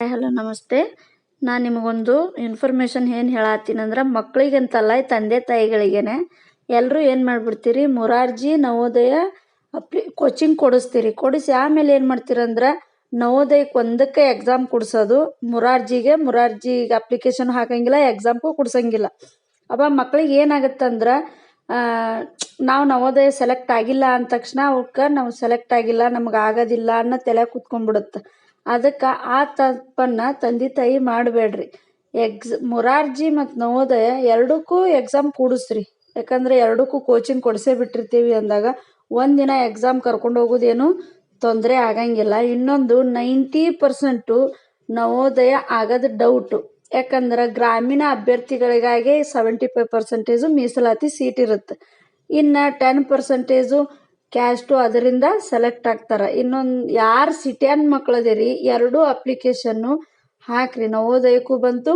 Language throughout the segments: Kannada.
ಹಲೋ, ನಮಸ್ತೆ. ನಾನು ನಿಮಗೊಂದು ಇನ್ಫಾರ್ಮೇಷನ್ ಏನು ಹೇಳತ್ತೀನಂದ್ರೆ ಮಕ್ಕಳಿಗಂತಲ್ಲ ತಂದೆ ತಾಯಿಗಳಿಗೇನೆ ಎಲ್ಲರೂ ಏನು ಮಾಡಿಬಿಡ್ತೀರಿ, ಮೊರಾರ್ಜಿ ನವೋದಯ ಅಪ್ಲಿ ಕೋಚಿಂಗ್ ಕೊಡಿಸ್ತೀರಿ. ಕೊಡಿಸಿ ಆಮೇಲೆ ಏನು ಮಾಡ್ತೀರಂದ್ರೆ ನವೋದಯಕ್ಕೆ ಒಂದಕ್ಕೆ ಎಕ್ಸಾಮ್ ಕೊಡಿಸೋದು. ಮೊರಾರ್ಜಿಗೆ ಮೊರಾರ್ಜಿಗೆ ಅಪ್ಲಿಕೇಶನ್ ಹಾಕಂಗಿಲ್ಲ ಎಕ್ಸಾಮ್ಗೂ ಕೊಡ್ಸಂಗಿಲ್ಲ. ಅವ ಮಕ್ಳಿಗೆ ಏನಾಗುತ್ತಂದ್ರೆ ನಾವು ನವೋದಯ ಸೆಲೆಕ್ಟ್ ಆಗಿಲ್ಲ ಅಂದ ತಕ್ಷಣ ಅವ್ಕೆ ನಾವು ಸೆಲೆಕ್ಟ್ ಆಗಿಲ್ಲ, ನಮ್ಗೆ ಆಗೋದಿಲ್ಲ ಅನ್ನೋ ತಲೆ ಕೂತ್ಕೊಂಡ್ಬಿಡುತ್ತೆ. ಅದಕ್ಕೆ ಆ ತಪ್ಪನ್ನು ತಂದೆ ತಾಯಿ ಮಾಡಬೇಡ್ರಿ. ಎಕ್ಸ್ ಮೊರಾರ್ಜಿ ಮತ್ತು ನವೋದಯ ಎರಡಕ್ಕೂ ಎಕ್ಸಾಮ್ ಕೂಡಿಸ್ರಿ. ಯಾಕಂದರೆ ಎರಡಕ್ಕೂ ಕೋಚಿಂಗ್ ಕೊಡಿಸೇ ಬಿಟ್ಟಿರ್ತೀವಿ ಅಂದಾಗ ಒಂದಿನ ಎಕ್ಸಾಮ್ ಕರ್ಕೊಂಡು ಹೋಗೋದೇನು ತೊಂದರೆ ಆಗಂಗಿಲ್ಲ. ಇನ್ನೊಂದು ನೈಂಟಿ ಪರ್ಸೆಂಟು ನವೋದಯ ಆಗದ ಡೌಟು ಯಾಕಂದ್ರೆ ಗ್ರಾಮೀಣ ಅಭ್ಯರ್ಥಿಗಳಿಗಾಗಿ ಸೆವೆಂಟಿ ಫೈವ್ ಪರ್ಸೆಂಟೇಜು ಮೀಸಲಾತಿ ಸೀಟ್ ಇರುತ್ತೆ. ಇನ್ನು ಟೆನ್ ಪರ್ಸೆಂಟೇಜು ಕ್ಯಾಸ್ಟು ಅದರಿಂದ ಸೆಲೆಕ್ಟ್ ಆಗ್ತಾರೆ. ಇನ್ನೊಂದು ಯಾರು ಸಿಟಿಯನ್ ಮಕ್ಳದಿರಿ ಎರಡೂ ಅಪ್ಲಿಕೇಶನ್ನು ಹಾಕ್ರಿ. ನವೋದಯಕ್ಕೂ ಬಂತು,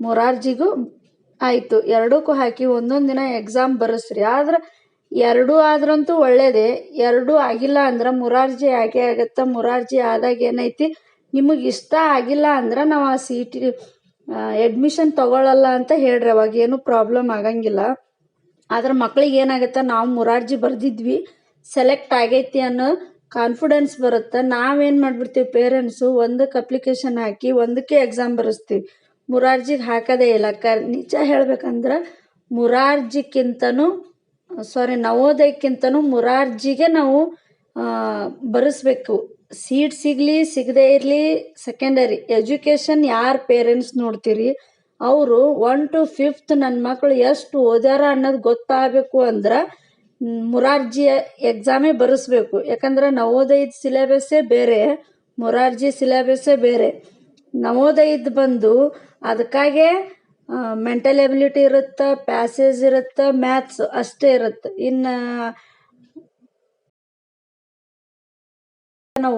ಮೊರಾರ್ಜಿಗೂ ಆಯಿತು. ಎರಡಕ್ಕೂ ಹಾಕಿ ಒಂದೊಂದು ದಿನ ಎಕ್ಸಾಮ್ ಬರೆಸ್ರಿ. ಆದ್ರೆ ಎರಡೂ ಆದ್ರಂತೂ ಒಳ್ಳೇದೇ. ಎರಡೂ ಆಗಿಲ್ಲ ಅಂದ್ರೆ ಮುರಾರ್ಜಿ ಆಗೇ ಆಗುತ್ತೆ. ಮುರಾರ್ಜಿ ಆದಾಗ ಏನೈತಿ, ನಿಮಗೆ ಇಷ್ಟ ಆಗಿಲ್ಲ ಅಂದ್ರೆ ನಾವು ಆ ಸೀಟಿ ಅಡ್ಮಿಷನ್ ತಗೊಳ್ಳಲ್ಲ ಅಂತ ಹೇಳ್ರಿ. ಅವಾಗ ಏನು ಪ್ರಾಬ್ಲಮ್ ಆಗಂಗಿಲ್ಲ. ಆದ್ರೆ ಮಕ್ಳಿಗೆ ಏನಾಗುತ್ತೆ, ನಾವು ಮುರಾರ್ಜಿ ಬರೆದಿದ್ವಿ. ಸೆಲೆಕ್ಟ್ ಆಗೈತಿ ಅನ್ನೋ ಕಾನ್ಫಿಡೆನ್ಸ್ ಬರುತ್ತೆ. ನಾವೇನು ಮಾಡ್ಬಿಡ್ತೀವಿ ಪೇರೆಂಟ್ಸು ಒಂದಕ್ಕೆ ಅಪ್ಲಿಕೇಶನ್ ಹಾಕಿ, ಒಂದಕ್ಕೆ ಎಕ್ಸಾಮ್ ಬರೆಸ್ತೀವಿ. ಮುರಾರ್ಜಿಗೆ ಹಾಕೋದೇ ಇಲ್ಲ. ಕ, ನಿಜ ಹೇಳ್ಬೇಕಂದ್ರೆ ಮುರಾರ್ಜಿಕ್ಕಿಂತನೂ ಸಾರಿ ನವೋದಯಕ್ಕಿಂತನೂ ಮುರಾರ್ಜಿಗೆ ನಾವು ಬರೆಸ್ಬೇಕು. ಸೀಟ್ ಸಿಗಲಿ, ಸಿಗದೇ ಇರಲಿ ಸೆಕೆಂಡರಿ ಎಜುಕೇಷನ್ ಯಾರು ಪೇರೆಂಟ್ಸ್ ನೋಡ್ತೀರಿ? ಅವರು ಒನ್ ಟು ಫಿಫ್ತ್ ನನ್ನ ಮಕ್ಕಳು ಎಷ್ಟು ಓದ್ಯಾರ ಅನ್ನೋದು ಗೊತ್ತಾಗಬೇಕು ಅಂದ್ರೆ ಮುರಾರ್ಜಿ ಎಕ್ಸಾಮೇ ಬರೆಸ್ಬೇಕು. ಯಾಕಂದ್ರೆ ನವೋದಯದ ಸಿಲೆಬಸ್ಸೇ ಬೇರೆ, ಮೊರಾರ್ಜಿ ಸಿಲೆಬಸ್ಸೇ ಬೇರೆ. ನವೋದಯದ ಬಂದು ಅದಕ್ಕಾಗೆ ಮೆಂಟಲ್ ಎಬಿಲಿಟಿ ಇರುತ್ತೆ ಪ್ಯಾಸೇಜ್ ಇರುತ್ತೆ ಮ್ಯಾಥ್ಸ್ ಅಷ್ಟೇ ಇರುತ್ತೆ. ಇನ್ನು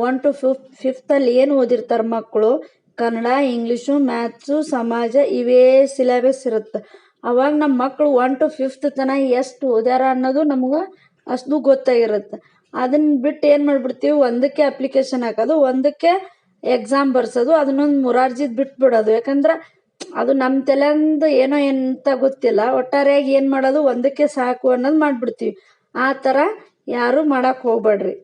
ಒನ್ ಟು ಫಿಫ್ತ್ ಫಿಫ್ತಲ್ಲಿ ಏನು ಓದಿರ್ತಾರೆ ಮಕ್ಕಳು ಕನ್ನಡ, ಇಂಗ್ಲೀಷು ಮ್ಯಾಥ್ಸು ಸಮಾಜ, ಇವೇ ಸಿಲೆಬಸ್ ಇರುತ್ತೆ. ಅವಾಗ ನಮ್ಮ ಮಕ್ಕಳು ಒನ್ ಟು ಫಿಫ್ತ್ ತನಕ ಎಷ್ಟು ಓದ್ಯಾರ ಅನ್ನೋದು ನಮ್ಗೆ ಅಷ್ಟು ಗೊತ್ತಾಗಿರುತ್ತೆ. ಅದನ್ನ ಬಿಟ್ಟು ಏನು ಮಾಡಿಬಿಡ್ತೀವಿ? ಒಂದಕ್ಕೆ ಅಪ್ಲಿಕೇಶನ್ ಹಾಕೋದು, ಒಂದಕ್ಕೆ ಎಕ್ಸಾಮ್ ಬರ್ಸೋದು, ಅದನ್ನೊಂದು ಮುರಾರ್ಜಿದ್ ಬಿಟ್ಬಿಡೋದು. ಯಾಕಂದ್ರೆ ಅದು ನಮ್ಮ ತಲೆಯಿಂದ ಏನೋ ಎಂತ ಗೊತ್ತಿಲ್ಲ. ಒಟ್ಟಾರೆಯಾಗಿ ಏನು ಮಾಡೋದು? ಒಂದಕ್ಕೆ ಸಾಕು ಅನ್ನೋದು ಮಾಡಿಬಿಡ್ತೀವಿ. ಆ ಥರ ಯಾರೂ ಮಾಡೋಕ್ಕೆ ಹೋಗ್ಬೇಡ್ರಿ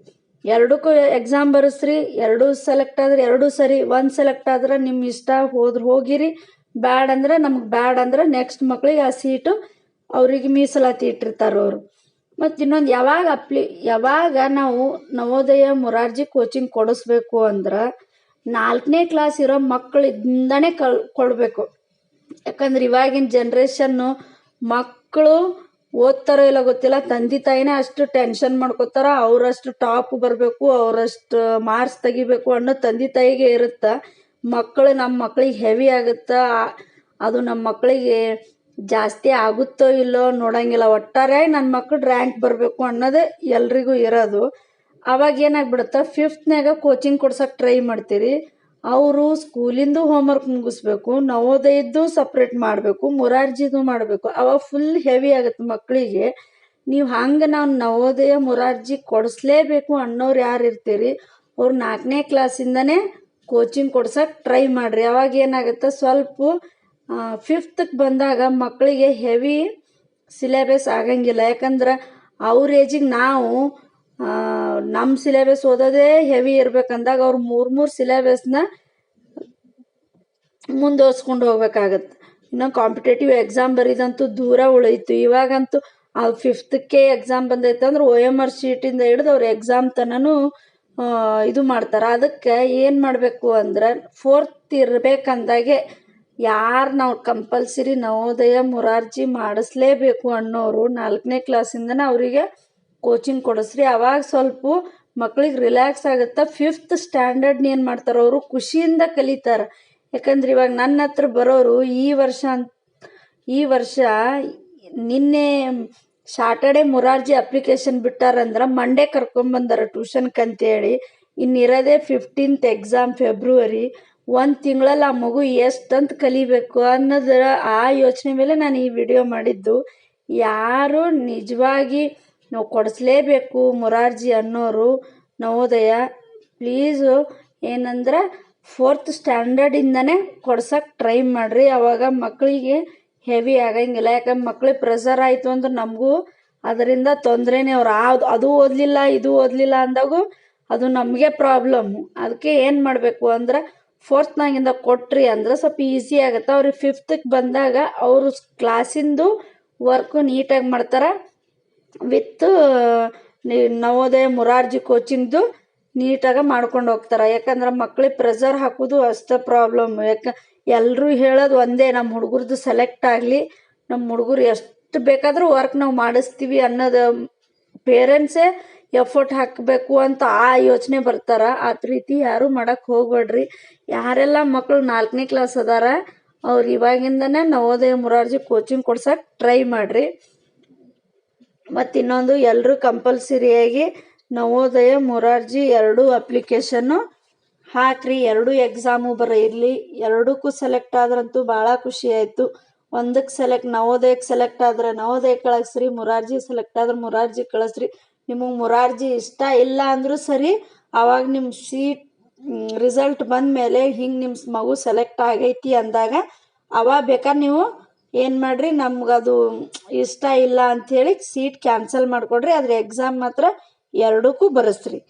ಎರಡಕ್ಕೂ ಎಕ್ಸಾಮ್ ಬರೆಸ್ರಿ, ಎರಡೂ ಸೆಲೆಕ್ಟ್ ಆದ್ರೆ ಎರಡೂ ಸರಿ, ಒಂದು ಸೆಲೆಕ್ಟ್ ಆದ್ರೆ ನಿಮ್ಮ ಇಷ್ಟ ಹೋದ್ರೆ ಹೋಗಿರಿ. ಬ್ಯಾಡ್ ಅಂದ್ರೆ ನಮ್ಗೆ ಬ್ಯಾಡ ಅಂದ್ರೆ ನೆಕ್ಸ್ಟ್ ಮಕ್ಳಿಗೆ ಆ ಸೀಟು ಅವ್ರಿಗೆ ಮೀಸಲಾತಿ ಇಟ್ಟಿರ್ತಾರೆ ಅವರು. ಮತ್ತು ಇನ್ನೊಂದು ಯಾವಾಗ ಅಪ್ಲಿ ಯಾವಾಗ ನಾವು ನವೋದಯ ಮೊರಾರ್ಜಿ ಕೋಚಿಂಗ್ ಕೊಡಿಸ್ಬೇಕು ಅಂದ್ರೆ ನಾಲ್ಕನೇ ಕ್ಲಾಸ್ ಇರೋ ಮಕ್ಕಳಿಂದನೇ ಕಲ್ ಕೊಡಬೇಕು. ಯಾಕಂದ್ರೆ ಇವಾಗಿನ ಜನ್ರೇಷನ್ನು ಮಕ್ಕಳು ಓದ್ತಾರೋ ಇಲ್ಲ ಗೊತ್ತಿಲ್ಲ, ತಂದೆ ತಾಯಿನೇ ಅಷ್ಟು ಟೆನ್ಷನ್ ಮಾಡ್ಕೋತಾರ, ಅವರಷ್ಟು ಟಾಪ್ ಬರಬೇಕು, ಅವರಷ್ಟು ಮಾರ್ಕ್ಸ್ ತೆಗಿಬೇಕು ಅನ್ನೋ ತಂದೆ ತಾಯಿಗೆ ಇರುತ್ತೆ ಮಕ್ಕಳು ನಮ್ಮ ಮಕ್ಕಳಿಗೆ ಹೆವಿ ಆಗುತ್ತಾ? ಅದು ನಮ್ಮ ಮಕ್ಕಳಿಗೆ ಜಾಸ್ತಿ ಆಗುತ್ತೋ ಇಲ್ಲೋ ನೋಡಂಗಿಲ್ಲ. ಒಟ್ಟಾರೆಯಾಗಿ ನನ್ನ ಮಕ್ಕಳು ರ್ಯಾಂಕ್ ಬರಬೇಕು ಅನ್ನೋದು ಎಲ್ರಿಗೂ ಇರೋದು. ಅವಾಗ ಏನಾಗ್ಬಿಡುತ್ತೆ? ಫಿಫ್ತ್ನಾಗ ಕೋಚಿಂಗ್ ಕೊಡ್ಸೋಕೆ ಟ್ರೈ ಮಾಡ್ತೀರಿ. ಅವರು ಸ್ಕೂಲಿಂದು ಹೋಮ್ವರ್ಕ್ ಮುಗಿಸ್ಬೇಕು, ನವೋದಯದ್ದು ಸಪ್ರೇಟ್ ಮಾಡಬೇಕು, ಮುರಾರ್ಜಿದು ಮಾಡಬೇಕು. ಅವಾಗ ಫುಲ್ ಹೆವಿ ಆಗುತ್ತೆ ಮಕ್ಕಳಿಗೆ ನೀವು ಹಂಗೆ ನಾವು ನವೋದಯ, ಮುರಾರ್ಜಿ ಕೊಡಿಸ್ಲೇಬೇಕು ಅನ್ನೋರು ಯಾರು ಇರ್ತೀರಿ? ಅವ್ರು ನಾಲ್ಕನೇ ಕ್ಲಾಸಿಂದನೇ ಕೋಚಿಂಗ್ ಕೊಡ್ಸಕ್ಕೆ ಟ್ರೈ ಮಾಡಿರಿ. ಅವಾಗ ಏನಾಗುತ್ತೆ? ಸ್ವಲ್ಪ ಫಿಫ್ತ್ಗೆ ಬಂದಾಗ ಮಕ್ಕಳಿಗೆ ಹೆವಿ ಸಿಲೆಬಸ್ ಆಗಂಗಿಲ್ಲ. ಯಾಕಂದ್ರೆ ಅವ್ರ ಏಜಿಗೆ ನಾವು ನಮ್ಮ ಸಿಲೆಬಸ್ ಓದೋದೇ ಹೆವಿ ಇರ್ಬೇಕಂದಾಗ ಅವ್ರು ಮೂರು ಮೂರು ಸಿಲೆಬಸ್ನ ಮುಂದುವರ್ಸ್ಕೊಂಡು ಹೋಗ್ಬೇಕಾಗತ್ತೆ ಇನ್ನು ಕಾಂಪಿಟೇಟಿವ್ ಎಕ್ಸಾಮ್ ಬರೀದಂತೂ ದೂರ ಉಳಿಯಿತು ಇವಾಗಂತೂ ಆ ಫಿಫ್ತ್ಗೆ ಎಕ್ಸಾಮ್ ಬಂದೈತೆ ಅಂದ್ರೆ ಒ ಎಂ ಆರ್ ಶೀಟಿಂದ ಹಿಡ್ದು ಅವ್ರ ಎಕ್ಸಾಮ್ ತನೂ ಇದು ಮಾಡ್ತಾರೆ. ಅದಕ್ಕೆ ಏನು ಮಾಡಬೇಕು ಅಂದ್ರೆ ಫೋರ್ತ್ ಇರಬೇಕಂದಾಗೆ ಯಾರು ನಾವು ಕಂಪಲ್ಸರಿ ನವೋದಯ ಮುರಾರ್ಜಿ ಮಾಡಿಸ್ಲೇಬೇಕು ಅನ್ನೋರು ನಾಲ್ಕನೇ ಕ್ಲಾಸಿಂದನೇ ಅವರಿಗೆ ಕೋಚಿಂಗ್ ಕೊಡಿಸ್ರಿ. ಅವಾಗ ಸ್ವಲ್ಪ ಮಕ್ಳಿಗೆ ರಿಲ್ಯಾಕ್ಸ್ ಆಗುತ್ತೆ ಫಿಫ್ತ್ ಸ್ಟ್ಯಾಂಡರ್ಡ್ನ ಏನು ಮಾಡ್ತಾರೆ ಅವರು ಖುಷಿಯಿಂದ ಕಲಿತಾರೆ. ಯಾಕಂದ್ರೆ ಇವಾಗ ನನ್ನ ಹತ್ರ ಬರೋರು ಈ ವರ್ಷ ಈ ವರ್ಷ ನಿನ್ನೆ ಸಾಟರ್ಡೆ ಮೊರಾರ್ಜಿ ಅಪ್ಲಿಕೇಶನ್ ಬಿಟ್ಟಾರಂದ್ರ ಮಂಡೇ ಕರ್ಕೊಂಬಂದಾರ ಟ್ಯೂಷನ್ಗೆ ಅಂತೇಳಿ. ಇನ್ನಿರೋದೇ ಫಿಫ್ಟೀನ್ತ್ ಎಕ್ಸಾಮ್ ಫೆಬ್ರವರಿ ಒಂದು ತಿಂಗಳಲ್ಲಿ ಆ ಮಗು ಎಷ್ಟಂತ ಕಲಿಬೇಕು ಅನ್ನೋದರ ಆ ಯೋಚನೆ ಮೇಲೆ ನಾನು ಈ ವಿಡಿಯೋ ಮಾಡಿದ್ದು. ಯಾರು ನಿಜವಾಗಿ ನಾವು ಕೊಡಿಸ್ಲೇಬೇಕು ಮೊರಾರ್ಜಿ ಅನ್ನೋರು. ನವೋದಯ ಪ್ಲೀಸು ಏನಂದ್ರೆ ಫೋರ್ತ್ ಸ್ಟ್ಯಾಂಡರ್ಡಿಂದನೇ ಕೊಡ್ಸಕ್ಕೆ ಟ್ರೈ ಮಾಡಿರಿ. ಅವಾಗ ಮಕ್ಕಳಿಗೆ ಹೆವಿ ಆಗಂಗಿಲ್ಲ. ಯಾಕಂದ್ರೆ ಮಕ್ಳಿಗೆ ಪ್ರೆಷರ್ ಆಯಿತು ಅಂದ್ರೆ ನಮಗೂ ಅದರಿಂದ ತೊಂದರೆನೇ ಅವ್ರು. ಅದು ಅದು ಓದಲಿಲ್ಲ, ಇದು ಓದಲಿಲ್ಲ ಅಂದಾಗೂ ಅದು ನಮಗೆ ಪ್ರಾಬ್ಲಮ್ಮು ಅದಕ್ಕೆ ಏನು ಮಾಡಬೇಕು ಅಂದ್ರೆ ಫೋರ್ತ್ನಾಗಿಂದ ಕೊಟ್ರಿ ಅಂದ್ರೆ ಸ್ವಲ್ಪ ಈಸಿ ಆಗುತ್ತೆ. ಅವ್ರಿಗೆ ಫಿಫ್ತ್ಗೆ ಬಂದಾಗ ಅವರು ಕ್ಲಾಸಿಂದು ವರ್ಕು ನೀಟಾಗಿ ಮಾಡ್ತಾರೆ. ವಿತ್ ನವೋದಯ ಮುರಾರ್ಜಿ ಕೋಚಿಂಗ್ದು ನೀಟಾಗಿ ಮಾಡ್ಕೊಂಡು ಹೋಗ್ತಾರೆ. ಯಾಕಂದ್ರೆ ಮಕ್ಳಿಗೆ ಪ್ರೆಷರ್ ಹಾಕೋದು ಅಷ್ಟೇ ಪ್ರಾಬ್ಲಮ್ ಯಾಕೆ ಎಲ್ಲರೂ ಹೇಳೋದು ಒಂದೇ ನಮ್ಮ ಹುಡುಗರದ್ದು ಸೆಲೆಕ್ಟ್ ಆಗಲಿ ನಮ್ಮ ಹುಡುಗರು ಎಷ್ಟು ಬೇಕಾದರೂ ವರ್ಕ್ ನಾವು ಮಾಡಿಸ್ತೀವಿ ಅನ್ನೋದು ಪೇರೆಂಟ್ಸೇ ಎಫರ್ಟ್ ಹಾಕಬೇಕು ಅಂತ ಆ ಯೋಚನೆ ಬರ್ತಾರೆ. ಆ ರೀತಿ ಯಾರೂ ಮಾಡಕ್ಕೆ ಹೋಗ್ಬೇಡ್ರಿ. ಯಾರೆಲ್ಲ ಮಕ್ಕಳು ನಾಲ್ಕನೇ ಕ್ಲಾಸ್ ಅದಾರ, ಅವ್ರು ಇವಾಗಿಂದನೇ ನವೋದಯ ಮುರಾರ್ಜಿ ಕೋಚಿಂಗ್ ಕೊಡ್ಸಕ್ಕೆ ಟ್ರೈ ಮಾಡಿರಿ. ಮತ್ತು ಇನ್ನೊಂದು ಎಲ್ಲರೂ ಕಂಪಲ್ಸರಿಯಾಗಿ ನವೋದಯ ಮುರಾರ್ಜಿ ಎರಡೂ ಅಪ್ಲಿಕೇಶನ್ನು ಹಾಕ್ರಿ, ಎರಡು ಎಕ್ಸಾಮು ಬರೀರ್ಲಿ. ಎರಡಕ್ಕೂ ಸೆಲೆಕ್ಟ್ ಆದ್ರಂತೂ ಭಾಳ ಖುಷಿ ಆಯಿತು. ಒಂದಕ್ಕೆ ಸೆಲೆಕ್ಟ್ ನವೋದಯಕ್ಕೆ ಸೆಲೆಕ್ಟ್ ಆದ್ರೆ ನವೋದಯ ಕಳಿಸ್ರಿ, ಮುರಾರ್ಜಿ ಸೆಲೆಕ್ಟ್ ಆದ್ರೆ ಮುರಾರ್ಜಿ ಕಳಿಸ್ರಿ. ನಿಮಗೆ ಮುರಾರ್ಜಿ ಇಷ್ಟ ಇಲ್ಲ ಅಂದರೂ ಸರಿ ಆವಾಗ ನಿಮ್ಮ ಸೀಟ್ ರಿಸಲ್ಟ್ ಬಂದ ಮೇಲೆ ಹಿಂಗೆ ನಿಮ್ಮ ಮಗು ಸೆಲೆಕ್ಟ್ ಆಗೈತಿ ಅಂದಾಗ ಅವಾಗ ಬೇಕಾದ್ರೆ ನೀವು ಏನು ಮಾಡಿರಿ, ನಮ್ಗದು ಇಷ್ಟ ಇಲ್ಲ ಅಂಥೇಳಿ ಸೀಟ್ ಕ್ಯಾನ್ಸಲ್ ಮಾಡಿಕೊಡ್ರಿ. ಆದರೆ ಎಕ್ಸಾಮ್ ಮಾತ್ರ ಎರಡಕ್ಕೂ ಬರೆಸ್ರಿ.